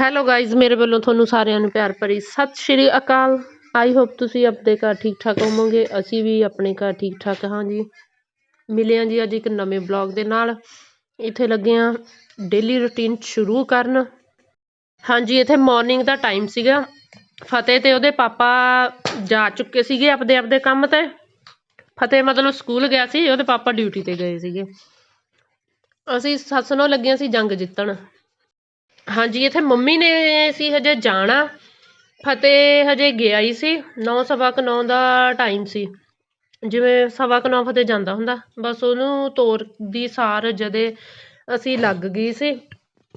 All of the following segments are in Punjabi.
ਹੈਲੋ ਗਾਇਜ਼ ਮੇਰੇ ਵੱਲੋਂ ਤੁਹਾਨੂੰ ਸਾਰਿਆਂ ਨੂੰ ਪਿਆਰ ਭਰੀ ਸਤਿ ਸ਼੍ਰੀ ਅਕਾਲ। ਆਈ ਹੋਪ ਤੁਸੀਂ ਆਪਣੇ ਘਰ ਠੀਕ ਠਾਕ ਹੋਵੋਗੇ, ਅਸੀਂ ਵੀ ਆਪਣੇ ਘਰ ਠੀਕ ਠਾਕ ਹਾਂ ਜੀ। ਮਿਲੇ ਹਾਂ ਜੀ ਅੱਜ ਇੱਕ ਨਵੇਂ ਬਲੌਗ ਦੇ ਨਾਲ। ਇੱਥੇ ਲੱਗੇ ਹਾਂ ਡੇਲੀ ਰੁਟੀਨ ਸ਼ੁਰੂ ਕਰਨ। ਹਾਂਜੀ, ਇੱਥੇ ਮਾਰਨਿੰਗ ਦਾ ਟਾਈਮ ਸੀਗਾ। ਫਤਿਹ ਤੇ ਉਹਦੇ ਪਾਪਾ ਜਾ ਚੁੱਕੇ ਸੀਗੇ ਆਪਦੇ ਆਪਦੇ ਕੰਮ ਤੇ। ਫਤਿਹ ਮਤਲਬ ਸਕੂਲ ਗਿਆ ਸੀ, ਉਹਦੇ ਪਾਪਾ ਡਿਊਟੀ ਤੇ ਗਏ ਸੀਗੇ। ਅਸੀਂ ਸੱਸ ਨੂੰ ਲੱਗੀਆਂ ਸੀ ਜੰਗ ਜਿੱਤਣ। ਹਾਂਜੀ, ਇੱਥੇ ਮੰਮੀ ਨੇ ਸੀ ਹਜੇ ਜਾਣਾ। ਫਤਿਹ ਹਜੇ ਗਿਆ ਹੀ ਸੀ। ਨੌ, ਸਵਾ ਕੁ ਨੌ ਦਾ ਟਾਈਮ ਸੀ। ਜਿਵੇਂ ਸਵਾ ਕੁ ਨੌ ਫਤਿਹ ਜਾਂਦਾ ਹੁੰਦਾ, ਬਸ ਉਹਨੂੰ ਤੋਰਦੀ ਸਾਰ ਜਦੇ ਅਸੀਂ ਲੱਗ ਗਈ ਸੀ।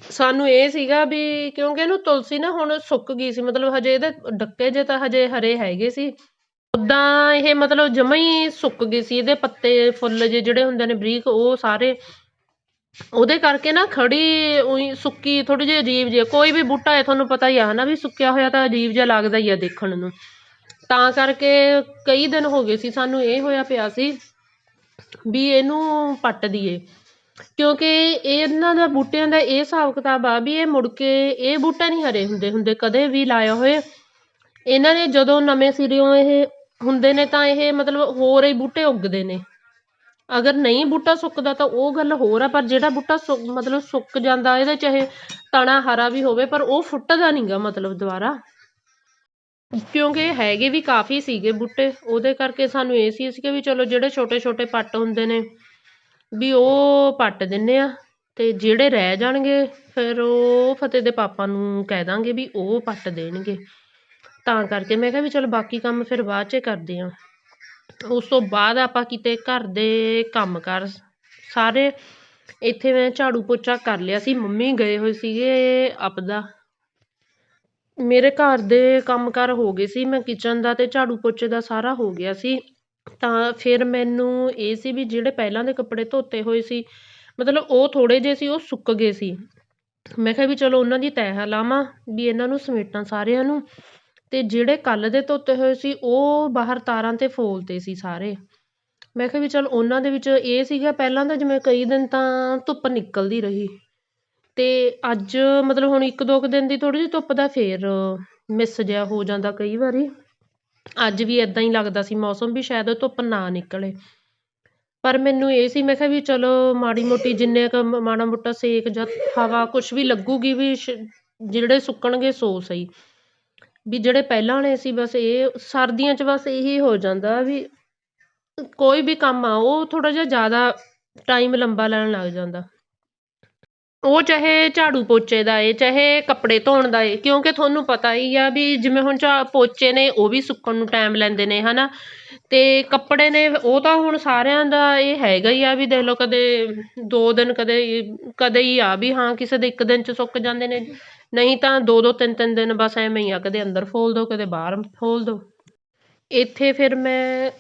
ਸਾਨੂੰ ਇਹ ਸੀਗਾ ਵੀ ਕਿਉਂਕਿ ਇਹਨੂੰ ਤੁਲਸੀ ਨਾ ਹੁਣ ਸੁੱਕ ਗਈ ਸੀ, ਮਤਲਬ ਹਜੇ ਇਹਦੇ ਡੱਕੇ ਜੇ ਤਾਂ ਹਜੇ ਹਰੇ ਹੈਗੇ ਸੀ। ਉੱਦਾਂ ਇਹ ਮਤਲਬ ਜਮਾਂ ਹੀ ਸੁੱਕ ਗਈ ਸੀ, ਇਹਦੇ ਪੱਤੇ ਫੁੱਲ ਜੇ ਜਿਹੜੇ ਹੁੰਦੇ ਨੇ ਬਰੀਕ, ਉਹ ਸਾਰੇ ਉਹਦੇ ਕਰਕੇ ਨਾ ਖੜੀ ਉਹੀ ਸੁੱਕੀ ਥੋੜੀ ਜਿਹੀ ਅਜੀਬ ਜਿਹੀ ਕੋਈ ਵੀ ਬੂਟਾ ਹੈ ਤੁਹਾਨੂੰ ਪਤਾ ਹੀ ਆ, ਹਨਾ ਵੀ ਸੁੱਕਿਆ ਹੋਇਆ ਤਾਂ ਅਜੀਬ ਜਿਹਾ ਲੱਗਦਾ ਹੀ ਆ ਦੇਖਣ ਨੂੰ। ਤਾਂ ਕਰਕੇ ਕਈ ਦਿਨ ਹੋ ਗਏ ਸੀ, ਸਾਨੂੰ ਇਹ ਹੋਇਆ ਪਿਆ ਸੀ ਵੀ ਇਹਨੂੰ ਪੱਟ ਦਈਏ। ਕਿਉਂਕਿ ਇਹਨਾਂ ਦਾ ਬੂਟਿਆਂ ਦਾ ਇਹ ਹਿਸਾਬ ਕਿਤਾਬ ਆ ਵੀ ਇਹ ਮੁੜ ਕੇ ਇਹ ਬੂਟਾ ਨਹੀਂ ਹਰੇ ਹੁੰਦੇ ਹੁੰਦੇ ਕਦੇ ਵੀ ਲਾਇਆ ਹੋਏ। ਇਹਨਾਂ ਨੇ ਜਦੋਂ ਨਵੇਂ ਸਿਰਿਓਂ ਇਹ ਹੁੰਦੇ ਨੇ ਤਾਂ ਇਹ ਮਤਲਬ ਹੋਰ ਹੀ ਬੂਟੇ ਉੱਗਦੇ ਨੇ। ਅਗਰ ਨਹੀਂ ਬੂਟਾ ਸੁੱਕਦਾ ਤਾਂ ਉਹ ਗੱਲ ਹੋਰ ਆ, ਪਰ ਜਿਹੜਾ ਬੂਟਾ ਸੁ- ਮਤਲਬ ਸੁੱਕ ਜਾਂਦਾ, ਇਹਦੇ ਚਾਹੇ ਤਣਾ ਹਰਾ ਵੀ ਹੋਵੇ, ਪਰ ਉਹ ਫੁੱਟਦਾ ਨਹੀਂਗਾ ਮਤਲਬ ਦੁਬਾਰਾ। ਕਿਉਂਕਿ ਹੈਗੇ ਵੀ ਕਾਫੀ ਸੀਗੇ ਬੂਟੇ, ਉਹਦੇ ਕਰਕੇ ਸਾਨੂੰ ਇਹ ਸੀ ਸੀ ਕਿ ਵੀ ਚਲੋ ਜਿਹੜੇ ਛੋਟੇ ਛੋਟੇ ਪੱਟ ਹੁੰਦੇ ਨੇ, ਵੀ ਉਹ ਪੱਟ ਦਿੰਨੇ ਆ, ਤੇ ਜਿਹੜੇ ਰਹਿ ਜਾਣਗੇ, ਫਿਰ ਉਹ ਫਤਿਹ ਦੇ ਪਾਪਾ ਨੂੰ ਕਹਿ ਦਾਂਗੇ ਵੀ ਉਹ ਪੱਟ ਦੇਣਗੇ। ਤਾਂ ਕਰਕੇ ਮੈਂ ਕਿਹਾ ਵੀ ਚਲ ਬਾਕੀ ਕੰਮ ਫਿਰ ਬਾਅਦ 'ਚ ਕਰਦੇ ਆ। ਉਸ ਤੋਂ ਬਾਅਦ ਆਪਾਂ ਕਿਤੇ ਘਰ ਦੇ ਕੰਮ ਕਾਰ ਸਾਰੇ ਇੱਥੇ ਮੈਂ ਝਾੜੂ ਪੋਚਾ ਕਰ ਲਿਆ ਸੀ, ਮੰਮੀ ਗਏ ਹੋਏ ਸੀਗੇ ਆਪਦਾ। ਮੇਰੇ ਘਰ ਦੇ ਕੰਮ ਕਾਰ ਹੋ ਗਏ ਸੀ, ਮੈਂ ਕਿਚਨ ਦਾ ਤੇ ਝਾੜੂ ਪੋਚੇ ਦਾ ਸਾਰਾ ਹੋ ਗਿਆ ਸੀ। ਤਾਂ ਫਿਰ ਮੈਨੂੰ ਇਹ ਸੀ ਵੀ ਜਿਹੜੇ ਪਹਿਲਾਂ ਦੇ ਕੱਪੜੇ ਧੋਤੇ ਹੋਏ ਸੀ, ਮਤਲਬ ਉਹ ਥੋੜ੍ਹੇ ਜਿਹੇ ਸੀ, ਉਹ ਸੁੱਕ ਗਏ ਸੀ। ਮੈਂ ਕਿਹਾ ਵੀ ਚਲੋ ਉਹਨਾਂ ਦੀ ਤੈਅ ਲਾਵਾਂ ਵੀ ਇਹਨਾਂ ਨੂੰ ਸਮੇਟਾਂ ਸਾਰਿਆਂ ਨੂੰ। ਤੇ ਜਿਹੜੇ ਕੱਲ੍ਹ ਦੇ ਧੋਤੇ ਹੋਏ ਸੀ, ਉਹ ਬਾਹਰ ਤਾਰਾਂ ਤੇ ਫੋਲਤੇ ਸੀ ਸਾਰੇ। ਮੈਂ ਕਿਹਾ ਵੀ ਚਲ ਉਹਨਾਂ ਦੇ ਵਿੱਚ ਇਹ ਸੀਗਾ, ਪਹਿਲਾਂ ਤਾਂ ਜਿਵੇਂ ਕਈ ਦਿਨ ਤਾਂ ਧੁੱਪ ਨਿਕਲਦੀ ਰਹੀ। ਤੇ ਅੱਜ ਮਤਲਬ ਹੁਣ ਇੱਕ ਦੋ ਕੁ ਦਿਨ ਦੀ ਥੋੜ੍ਹੀ ਜਿਹੀ ਧੁੱਪ ਦਾ ਫਿਰ ਮਿਸ ਜਿਹਾ ਹੋ ਜਾਂਦਾ ਕਈ ਵਾਰੀ। ਅੱਜ ਵੀ ਇੱਦਾਂ ਹੀ ਲੱਗਦਾ ਸੀ, ਮੌਸਮ ਵੀ ਸ਼ਾਇਦ ਧੁੱਪ ਨਾ ਨਿਕਲੇ। ਪਰ ਮੈਨੂੰ ਇਹ ਸੀ, ਮੈਂ ਕਿਹਾ ਵੀ ਚਲੋ ਮਾੜੀ ਮੋਟੀ ਜਿੰਨੇ ਕੁ ਮਾੜਾ ਮੋਟਾ ਸੇਕ ਜਾਂ ਹਵਾ ਕੁਛ ਵੀ ਲੱਗੂਗੀ ਵੀ ਸ਼- ਜਿਹੜੇ ਸੁੱਕਣਗੇ ਸੋ ਸਹੀ। ਵੀ ਜਿਹੜੇ ਪਹਿਲਾਂ ਵਾਲੇ ਸੀ ਬਸ ਇਹ ਸਰਦੀਆਂ 'ਚ ਬਸ ਇਹੀ ਹੋ ਜਾਂਦਾ ਵੀ ਕੋਈ ਵੀ ਕੰਮ ਆ, ਉਹ ਥੋੜਾ ਜਿਹਾ ਜ਼ਿਆਦਾ ਟਾਈਮ ਲੰਬਾ ਲੈਣ ਲੱਗ ਜਾਂਦਾ। ਉਹ ਚਾਹੇ ਝਾੜੂ ਪੋਚੇ ਦਾ ਏ, ਚਾਹੇ ਕੱਪੜੇ ਧੋਣ ਦਾ ਏ, ਕਿਉਂਕਿ ਤੁਹਾਨੂੰ ਪਤਾ ਹੀ ਆ ਵੀ ਜਿਵੇਂ ਹੁਣ ਝਾ, ਪੋਚੇ ਨੇ ਉਹ ਵੀ ਸੁੱਕਣ ਨੂੰ ਟਾਈਮ ਲੈਂਦੇ ਨੇ, ਹਨਾ। ਤੇ ਕੱਪੜੇ ਨੇ, ਉਹ ਤਾਂ ਹੁਣ ਸਾਰਿਆਂ ਦਾ ਇਹ ਹੈਗਾ ਹੀ ਆ ਵੀ ਦੇਖ ਲਓ ਕਦੇ ਦੋ ਦਿਨ ਕਦੇ ਕਦੇ ਹੀ ਆ ਵੀ ਹਾਂ, ਕਿਸੇ ਦੇ ਇੱਕ ਦਿਨ ਚ ਸੁੱਕ ਜਾਂਦੇ ਨੇ। ਨਹੀਂ ਤਾਂ ਦੋ ਦੋ ਤਿੰਨ ਤਿੰਨ ਦਿਨ ਬਸ ਐਵੇਂ ਹੀ ਆ, ਕਦੇ ਅੰਦਰ ਫੋਲ ਦੋ, ਕਦੇ ਬਾਹਰ ਫੋਲ ਦੋ। ਇੱਥੇ ਫਿਰ ਮੈਂ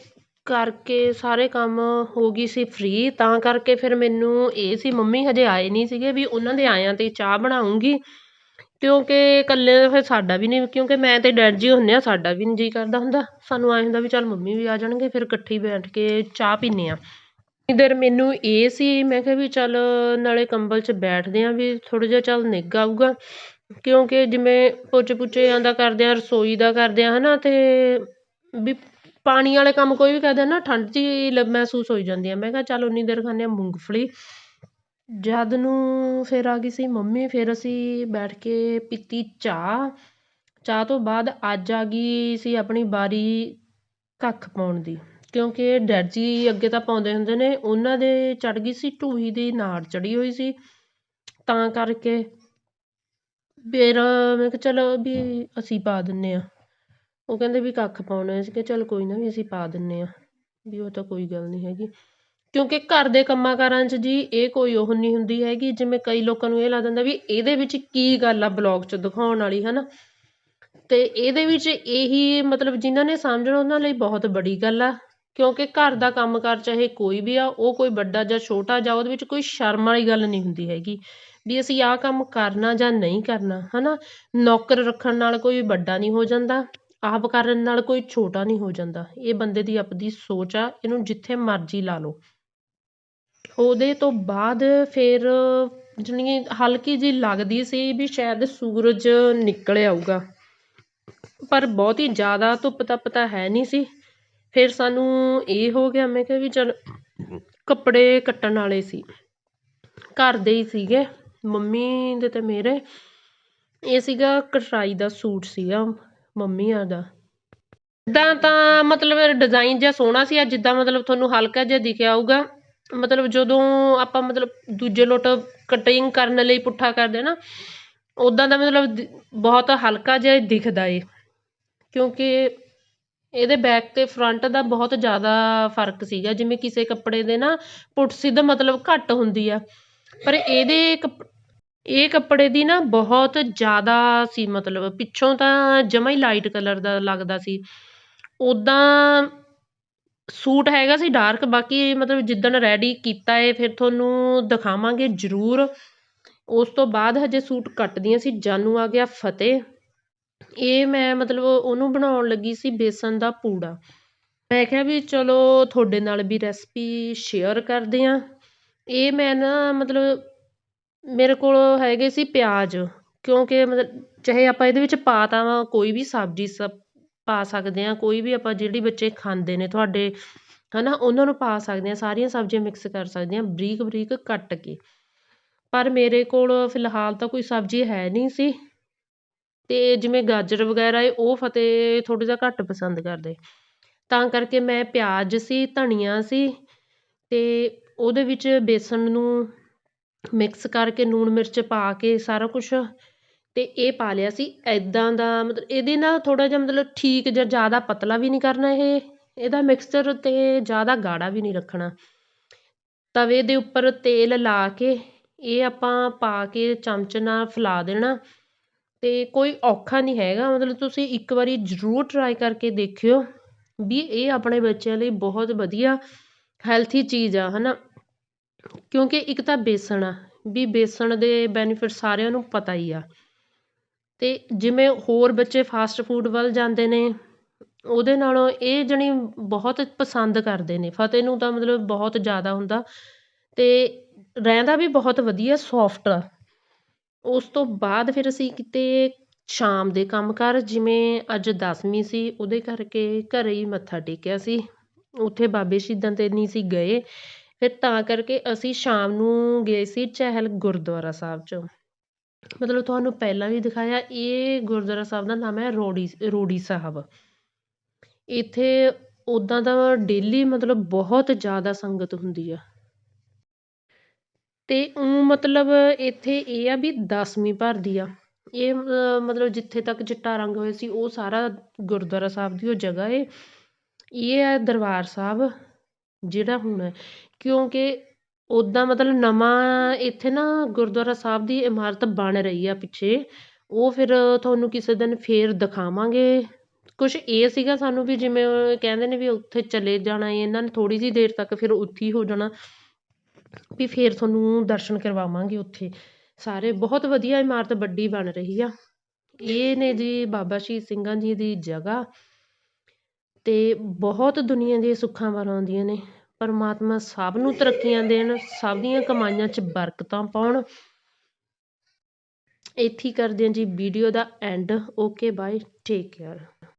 ਕਰਕੇ ਸਾਰੇ ਕੰਮ ਹੋ ਗਈ ਸੀ ਫ੍ਰੀ ਤਾਂ ਕਰਕੇ ਫਿਰ ਮੈਨੂੰ ਇਹ ਸੀ, ਮੰਮੀ ਹਜੇ ਆਏ ਨਹੀਂ ਸੀਗੇ ਵੀ ਉਹਨਾਂ ਦੇ ਆਇਆਂ ਤੇ ਚਾਹ ਬਣਾਉਂਗੀ। ਕਿਉਂਕਿ ਇਕੱਲੇ ਫਿਰ ਸਾਡਾ ਵੀ ਨਹੀਂ, ਕਿਉਂਕਿ ਮੈਂ ਤੇ ਡੈਡ ਜੀ ਹੁੰਦੇ ਆ, ਸਾਡਾ ਵੀ ਨਹੀਂ ਜੀਅ ਕਰਦਾ ਹੁੰਦਾ। ਸਾਨੂੰ ਆਏ ਹੁੰਦਾ ਵੀ ਚੱਲ ਮੰਮੀ ਵੀ ਆ ਜਾਣਗੇ, ਫਿਰ ਇਕੱਠੇ ਬੈਠ ਕੇ ਚਾਹ ਪੀਂਦੇ ਹਾਂ ਇਧਰ ਮੈਨੂੰ ਇਹ ਸੀ, ਮੈਂ ਕਿਹਾ ਵੀ ਚੱਲ ਨਾਲੇ ਕੰਬਲ 'ਚ ਬੈਠਦੇ ਹਾਂ ਵੀ ਥੋੜ੍ਹਾ ਜਿਹਾ ਚੱਲ ਨਿੱਘ ਆਊਗਾ। ਕਿਉਂਕਿ ਜਿਵੇਂ ਪੋਚੇ ਪੁੱਚੇ ਆਂਦਾ ਕਰਦੇ ਆ, ਰਸੋਈ ਦਾ ਕਰਦੇ ਹੈ ਨਾ ਅਤੇ ਵੀ ਪਾਣੀ ਵਾਲੇ ਕੰਮ ਕੋਈ ਵੀ ਕਰਦੇ ਨਾ, ਠੰਡ 'ਚ ਲ- ਮਹਿਸੂਸ ਹੋਈ ਜਾਂਦੀ ਆ। ਮੈਂ ਕਿਹਾ ਚੱਲ ਉਨੀ ਦੇਰ ਖਾਂਦੇ ਹਾਂ ਮੂੰਗਫਲੀ। ਜਦ ਨੂੰ ਫਿਰ ਆ ਗਈ ਸੀ ਮੰਮੀ, ਫਿਰ ਅਸੀਂ ਬੈਠ ਕੇ ਪੀਤੀ ਚਾਹ। ਚਾਹ ਤੋਂ ਬਾਅਦ ਅੱਜ ਆ ਗਈ ਸੀ ਆਪਣੀ ਵਾਰੀ ਕੱਖ ਪਾਉਣ ਦੀ। ਕਿਉਂਕਿ ਡੈਡ ਜੀ ਅੱਗੇ ਤਾਂ ਪਾਉਂਦੇ ਹੁੰਦੇ ਨੇ, ਉਹਨਾਂ ਦੇ ਚੜ੍ਹ ਗਈ ਸੀ, ਢੂਹੀ ਦੀ ਨਾੜ ਚੜੀ ਹੋਈ ਸੀ। ਤਾਂ ਕਰਕੇ ਫਿਰ ਮੈਂ ਕਿਹਾ ਚਲੋ ਵੀ ਅਸੀਂ ਪਾ ਦਿੰਦੇ ਹਾਂ ਉਹ ਕਹਿੰਦੇ ਵੀ ਕੱਖ ਪਾਉਣੇ ਸੀ ਕਿ ਚਲ ਕੋਈ ਨਾ ਵੀ ਅਸੀਂ ਪਾ ਦਿੰਦੇ ਹਾਂ ਵੀ ਉਹ ਤਾਂ ਕੋਈ ਗੱਲ ਨਹੀਂ ਹੈਗੀ। ਕਿਉਂਕਿ ਘਰ ਦੇ ਕੰਮਾਂ ਕਾਰਾਂ 'ਚ ਜੀ ਇਹ ਕੋਈ ਉਹ ਨਹੀਂ ਹੁੰਦੀ ਹੈਗੀ। ਜਿਵੇਂ ਕਈ ਲੋਕਾਂ ਨੂੰ ਇਹ ਲੱਗ ਜਾਂਦਾ ਵੀ ਇਹਦੇ ਵਿੱਚ ਕੀ ਗੱਲ ਆ ਬਲੌਗ 'ਚ ਦਿਖਾਉਣ ਵਾਲੀ, ਹਨਾ? ਤੇ ਇਹਦੇ ਵਿੱਚ ਇਹੀ ਮਤਲਬ ਜਿਨ੍ਹਾਂ ਨੇ ਸਮਝਣਾ ਉਹਨਾਂ ਲਈ ਬਹੁਤ ਬੜੀ ਗੱਲ ਆ। ਕਿਉਂਕਿ ਘਰ ਦਾ ਕੰਮਕਾਰ ਚਾਹੇ ਕੋਈ ਵੀ ਆ, ਉਹ ਕੋਈ ਵੱਡਾ ਜਾਂ ਛੋਟਾ ਜਾਂ ਉਹਦੇ ਵਿੱਚ ਕੋਈ ਸ਼ਰਮ ਵਾਲੀ ਗੱਲ ਨਹੀਂ ਹੁੰਦੀ ਹੈਗੀ। ਵੀ ਅਸੀਂ ਆਹ ਕੰਮ ਕਰਨਾ ਜਾਂ ਨਹੀਂ ਕਰਨਾ ਹੈ ਨਾ ਨੌਕਰ ਰੱਖਣ ਨਾਲ ਕੋਈ ਵੱਡਾ ਨਹੀਂ ਹੋ ਜਾਂਦਾ, ਆਪ ਕਰਨ ਨਾਲ ਕੋਈ ਛੋਟਾ ਨਹੀਂ ਹੋ ਜਾਂਦਾ। ਇਹ ਬੰਦੇ ਦੀ ਆਪਦੀ ਸੋਚ ਆ, ਇਹਨੂੰ ਜਿੱਥੇ ਮਰਜ਼ੀ ਲਾ ਲਓ। ਉਹਦੇ ਤੋਂ ਬਾਅਦ ਫਿਰ ਜਾਣੀ ਹਲਕੀ ਜਿਹੀ ਲੱਗਦੀ ਸੀ ਵੀ ਸ਼ਾਇਦ ਸੂਰਜ ਨਿਕਲ ਆਊਗਾ। ਪਰ ਹੀ ਜ਼ਿਆਦਾ ਧੁੱਪ ਤੱਪ ਤਾਂ ਹੈ ਨਹੀਂ ਸੀ। ਫਿਰ ਸਾਨੂੰ ਇਹ ਹੋ ਗਿਆ, ਮੈਂ ਕਿਹਾ ਵੀ ਚਲ ਕੱਪੜੇ ਕੱਟਣ ਵਾਲੇ ਸੀ। ਘਰ ਦੇ ਹੀ ਸੀਗੇ। ਮੰਮੀ ਦੇ ਤੇ ਮੇਰੇ, ਇਹ ਸੀਗਾ ਕਟਾਈ ਦਾ ਸੂਟ ਸੀਗਾ ਮੰਮੀਆਂ ਦਾ। ਇੱਦਾਂ ਤਾਂ ਮਤਲਬ ਡਿਜ਼ਾਇਨ ਜਿਹਾ ਸੋਹਣਾ ਸੀ ਜਿੱਦਾਂ ਮਤਲਬ ਤੁਹਾਨੂੰ ਹਲਕਾ ਜਿਹਾ ਦਿਖਿਆ ਆਊਗਾ ਮਤਲਬ ਜਦੋਂ ਆਪਾਂ ਮਤਲਬ ਦੂਜੇ ਲੁੱਟ ਕਟਿੰਗ ਕਰਨ ਲਈ ਪੁੱਠਾ ਕਰਦੇ ਨਾ ਉਦਾਂ ਦਾ ਮਤਲਬ ਬਹੁਤ ਹਲਕਾ ਜਿਹਾ ਦਿਖਦਾ ਏ। ਕਿਉਂਕਿ ਇਹਦੇ ਬੈਕ ਅਤੇ ਫਰੰਟ ਦਾ ਬਹੁਤ ਜ਼ਿਆਦਾ ਫ਼ਰਕ ਸੀਗਾ, ਜਿਵੇਂ ਕਿਸੇ ਕੱਪੜੇ ਦੇ ਨਾ ਪੁੱਠ ਸਿੱਧ ਮਤਲਬ ਘੱਟ ਹੁੰਦੀ ਆ। ਪਰ ਇਹਦੇ ਕਪ ਇਹ ਕੱਪੜੇ ਦੀ ਨਾ ਬਹੁਤ ਜ਼ਿਆਦਾ ਸੀ ਮਤਲਬ ਪਿੱਛੋਂ ਤਾਂ ਜਮ੍ਹਾਂ ਹੀ ਲਾਈਟ ਕਲਰ ਦਾ ਲੱਗਦਾ ਸੀ। ਉੱਦਾਂ ਸੂਟ ਹੈਗਾ ਸੀ ਡਾਰਕ ਬਾਕੀ ਮਤਲਬ ਜਿੱਦਣ ਰੈਡੀ ਕੀਤਾ ਹੈ ਫਿਰ ਤੁਹਾਨੂੰ ਦਿਖਾਵਾਂਗੇ ਜ਼ਰੂਰ। ਉਸ ਤੋਂ ਬਾਅਦ ਹਜੇ ਸੂਟ ਕੱਟਦੀਆਂ ਸੀ, ਜਾਨੂ ਆ ਗਿਆ ਫਤਿਹ। ਇਹ ਮੈਂ ਮਤਲਬ ਉਹਨੂੰ ਬਣਾਉਣ ਲੱਗੀ ਸੀ ਬੇਸਨ ਦਾ ਪੂੜਾ। ਮੈਂ ਕਿਹਾ ਵੀ ਚਲੋ ਤੁਹਾਡੇ ਨਾਲ ਵੀ ਰੈਸਪੀ ਸ਼ੇਅਰ ਕਰਦੇ ਹਾਂ ਇਹ ਮੈਂ ਨਾ ਮਤਲਬ ਮੇਰੇ ਕੋਲ ਹੈਗੇ ਸੀ ਪਿਆਜ਼, ਕਿਉਂਕਿ ਮਤਲਬ ਚਾਹੇ ਆਪਾਂ ਇਹਦੇ ਵਿੱਚ ਪਾ ਤਾਂ ਕੋਈ ਵੀ ਸਬਜ਼ੀ ਸ ਪਾ ਸਕਦੇ ਹਾਂ, ਕੋਈ ਵੀ ਆਪਾਂ ਜਿਹੜੀ ਬੱਚੇ ਖਾਂਦੇ ਨੇ, ਤੁਹਾਡੇ ਹੈ ਨਾ ਉਹਨਾਂ ਨੂੰ ਪਾ ਸਕਦੇ ਹਾਂ, ਸਾਰੀਆਂ ਸਬਜ਼ੀਆਂ ਮਿਕਸ ਕਰ ਸਕਦੇ ਹਾਂ, ਬਰੀਕ ਬਰੀਕ ਕੱਟ ਕੇ। ਪਰ ਮੇਰੇ ਕੋਲ ਫਿਲਹਾਲ ਤਾਂ ਕੋਈ ਸਬਜ਼ੀ ਹੈ ਨਹੀਂ ਸੀ। ਅਤੇ ਜਿਵੇਂ ਗਾਜਰ ਵਗੈਰਾ ਏ, ਉਹ ਫਤਿਹ ਥੋੜ੍ਹਾ ਜਿਹਾ ਘੱਟ ਪਸੰਦ ਕਰਦੇ। ਤਾਂ ਕਰਕੇ ਮੈਂ ਪਿਆਜ਼ ਸੀ, ਧਨੀਆ ਸੀ ਅਤੇ ਉਹਦੇ ਵਿੱਚ ਬੇਸਣ ਨੂੰ ਮਿਕਸ ਕਰਕੇ ਲੂਣ ਮਿਰਚ ਪਾ ਕੇ ਸਾਰਾ ਕੁਛ ਅਤੇ ਇਹ ਪਾ ਲਿਆ ਸੀ। ਇੱਦਾਂ ਦਾ ਮਤਲਬ ਇਹਦੇ ਨਾਲ ਥੋੜ੍ਹਾ ਜਿਹਾ ਮਤਲਬ ਠੀਕ ਜਾਂ ਜ਼ਿਆਦਾ ਪਤਲਾ ਵੀ ਨਹੀਂ ਕਰਨਾ ਇਹ, ਇਹਦਾ ਮਿਕਸਚਰ ਅਤੇ ਜ਼ਿਆਦਾ ਗਾੜਾ ਵੀ ਨਹੀਂ ਰੱਖਣਾ। ਤਵੇ ਦੇ ਉੱਪਰ ਤੇਲ ਲਾ ਕੇ ਇਹ ਆਪਾਂ ਪਾ ਕੇ ਚਮਚ ਨਾਲ ਫੈਲਾ ਦੇਣਾ ਅਤੇ ਕੋਈ ਔਖਾ ਨਹੀਂ ਹੈਗਾ। ਮਤਲਬ ਤੁਸੀਂ ਇੱਕ ਵਾਰੀ ਜ਼ਰੂਰ ਟਰਾਈ ਕਰਕੇ ਦੇਖਿਓ ਵੀ ਇਹ ਆਪਣੇ ਬੱਚਿਆਂ ਲਈ ਬਹੁਤ ਵਧੀਆ ਹੈਲਥੀ ਚੀਜ਼ ਆ ਹੈ ਨਾ ਕਿਉਂਕਿ ਇੱਕ ਤਾਂ ਬੇਸਣ ਆ, ਵੀ ਬੇਸਣ ਦੇ ਬੈਨੀਫਿਟ ਸਾਰਿਆਂ ਨੂੰ ਪਤਾ ਹੀ ਆ। ਅਤੇ ਜਿਵੇਂ ਹੋਰ ਬੱਚੇ ਫਾਸਟ ਫੂਡ ਵੱਲ ਜਾਂਦੇ ਨੇ, ਉਹਦੇ ਨਾਲੋਂ ਇਹ ਜਾਣੀ ਬਹੁਤ ਪਸੰਦ ਕਰਦੇ ਨੇ। ਫਤਿਹ ਨੂੰ ਤਾਂ ਮਤਲਬ ਬਹੁਤ ਜ਼ਿਆਦਾ ਹੁੰਦਾ। ਅਤੇ ਰਹਿੰਦਾ ਵੀ ਬਹੁਤ ਵਧੀਆ ਸੋਫਟ ਆ। ਉਸ ਤੋਂ ਬਾਅਦ ਫਿਰ ਅਸੀਂ ਕਿਤੇ ਸ਼ਾਮ ਦੇ ਕੰਮ ਕਾਰ, ਜਿਵੇਂ ਅੱਜ ਦਸਵੀਂ ਸੀ, ਉਹਦੇ ਕਰਕੇ ਘਰੇ ਹੀ ਮੱਥਾ ਟੇਕਿਆ ਸੀ। ਉੱਥੇ ਬਾਬੇ ਸ਼ਹੀਦਾਂ ਤੇ ਨਹੀਂ ਸੀ ਗਏ। ਫਿਰ ਤਾਂ ਕਰਕੇ ਅਸੀਂ ਸ਼ਾਮ ਨੂੰ ਗਏ ਸੀ ਚਹਿਲ ਗੁਰਦੁਆਰਾ ਸਾਹਿਬ 'ਚ। ਮਤਲਬ ਤੁਹਾਨੂੰ ਪਹਿਲਾਂ ਵੀ ਦਿਖਾਇਆ, ਇਹ ਗੁਰਦੁਆਰਾ ਸਾਹਿਬ ਦਾ ਨਾਮ ਹੈ ਰੋੜੀ ਰੋੜੀ ਸਾਹਿਬ। ਇੱਥੇ ਉੱਦਾਂ ਤਾਂ ਡੇਲੀ ਮਤਲਬ ਬਹੁਤ ਜ਼ਿਆਦਾ ਸੰਗਤ ਹੁੰਦੀ ਆ। ਤੇ ਊਂ ਮਤਲਬ ਇੱਥੇ ਇਹ ਆ ਵੀ ਦਸਵੀਂ ਭਰਦੀ ਆ। ਇਹ ਮਤਲਬ ਜਿੱਥੇ ਤੱਕ ਚਿੱਟਾ ਰੰਗ ਹੋਇਆ ਸੀ, ਉਹ ਸਾਰਾ ਗੁਰਦੁਆਰਾ ਸਾਹਿਬ ਦੀ ਉਹ ਜਗ੍ਹਾ ਏ। ਇਹ ਹੈ ਦਰਬਾਰ ਸਾਹਿਬ, ਜਿਹੜਾ ਹੁਣ ਹੈ ਕਿਉਂਕਿ ਉੱਦਾਂ ਮਤਲਬ ਨਵਾਂ ਇੱਥੇ ਨਾ ਗੁਰਦੁਆਰਾ ਸਾਹਿਬ ਦੀ ਇਮਾਰਤ ਬਣ ਰਹੀ ਆ ਪਿੱਛੇ, ਉਹ ਫਿਰ ਤੁਹਾਨੂੰ ਕਿਸੇ ਦਿਨ ਫਿਰ ਦਿਖਾਵਾਂਗੇ। ਕੁਛ ਇਹ ਸੀਗਾ ਸਾਨੂੰ ਵੀ ਜਿਵੇਂ ਕਹਿੰਦੇ ਨੇ ਵੀ ਉੱਥੇ ਚਲੇ ਜਾਣਾ, ਇਹਨਾਂ ਨੇ ਥੋੜ੍ਹੀ ਜਿਹੀ ਦੇਰ ਤੱਕ ਫਿਰ ਉੱਥੇ ਹੀ ਹੋ ਜਾਣਾ, ਵੀ ਫਿਰ ਤੁਹਾਨੂੰ ਦਰਸ਼ਨ ਕਰਵਾਵਾਂਗੇ ਉੱਥੇ। ਸਾਰੇ ਬਹੁਤ ਵਧੀਆ ਇਮਾਰਤ ਵੱਡੀ ਬਣ ਰਹੀ ਆ। ਇਹ ਨੇ ਜੀ ਬਾਬਾ ਸ਼ਹੀਦ ਸਿੰਘਾਂ ਜੀ ਦੀ ਜਗ੍ਹਾ ਅਤੇ ਬਹੁਤ ਦੁਨੀਆ ਦੀਆਂ ਸੁੱਖਾਂ ਵਾਰ ਆਉਂਦੀਆਂ ਨੇ। ਪਰਮਾਤਮਾ ਸਭ ਨੂੰ ਤਰੱਕੀਆਂ ਦੇਣ, ਸਭ ਦੀਆਂ ਕਮਾਈਆਂ 'ਚ ਬਰਕਤਾਂ ਪਾਉਣ। ਇੱਥੇ ਕਰਦੇ ਹਾਂ ਜੀ, ਵੀਡੀਓ ਦਾ end okay bye take care